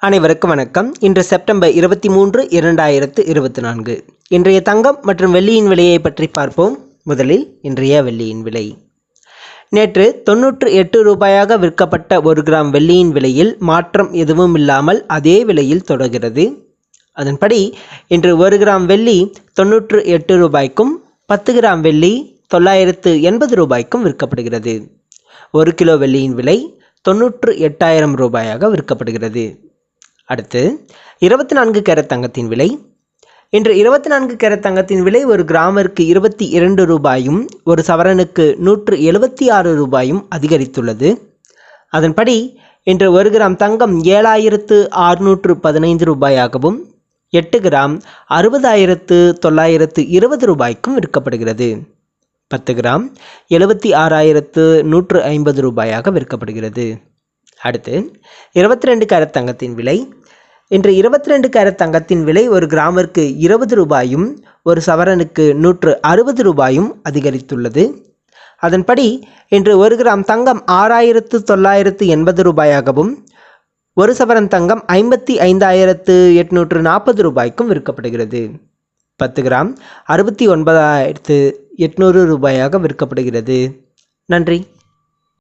அனைவருக்கும் வணக்கம். இன்று செப்டம்பர் இருபத்தி மூன்று இரண்டாயிரத்து இருபத்தி நான்கு. இன்றைய தங்கம் மற்றும் வெள்ளியின் விலையை பற்றி பார்ப்போம். முதலில் இன்றைய வெள்ளியின் விலை. நேற்று தொன்னூற்று எட்டு ரூபாயாக விற்கப்பட்ட ஒரு கிராம் வெள்ளியின் விலையில் மாற்றம் எதுவும் இல்லாமல் அதே விலையில் தொடர்கிறது. அதன்படி இன்று ஒரு கிராம் வெள்ளி தொன்னூற்று எட்டு ரூபாய்க்கும் பத்து கிராம் வெள்ளி தொள்ளாயிரத்து எண்பது ரூபாய்க்கும் விற்கப்படுகிறது. ஒரு கிலோ வெள்ளியின் விலை தொன்னூற்று எட்டாயிரம் ரூபாயாக விற்கப்படுகிறது. அடுத்து இருபத்தி நான்கு கேரட் தங்கத்தின் விலை. இன்று இருபத்தி நான்கு கேரட் தங்கத்தின் விலை ஒரு கிராமிற்கு இருபத்தி இரண்டு ரூபாயும் ஒரு சவரனுக்கு நூற்று எழுபத்தி ஆறு ரூபாயும் அதிகரித்துள்ளது. அதன்படி இன்று ஒரு கிராம் தங்கம் ஏழாயிரத்து அறுநூற்று பதினைந்து ரூபாயாகவும் எட்டு கிராம் அறுபதாயிரத்து தொள்ளாயிரத்து இருபது ரூபாய்க்கும் விற்கப்படுகிறது. பத்து கிராம் எழுபத்தி ஆறாயிரத்து நூற்று ஐம்பது ரூபாயாக விற்கப்படுகிறது. அடுத்து இருபத்தி ரெண்டு கேரட் தங்கத்தின் விலை. இன்று இருபத்தி ரெண்டு கேரட் தங்கத்தின் விலை ஒரு கிராமிற்கு இருபது ரூபாயும் ஒரு சவரனுக்கு நூற்று அறுபது ரூபாயும் அதிகரித்துள்ளது. அதன்படி இன்று ஒரு கிராம் தங்கம் ஆறாயிரத்து தொள்ளாயிரத்து எண்பது ரூபாயாகவும் ஒரு சவரன் தங்கம் ஐம்பத்தி ஐந்தாயிரத்து எட்நூற்று நாற்பது ரூபாய்க்கும் விற்கப்படுகிறது. பத்து கிராம் அறுபத்தி ஒன்பதாயிரத்து எட்நூறு ரூபாயாக விற்கப்படுகிறது. நன்றி.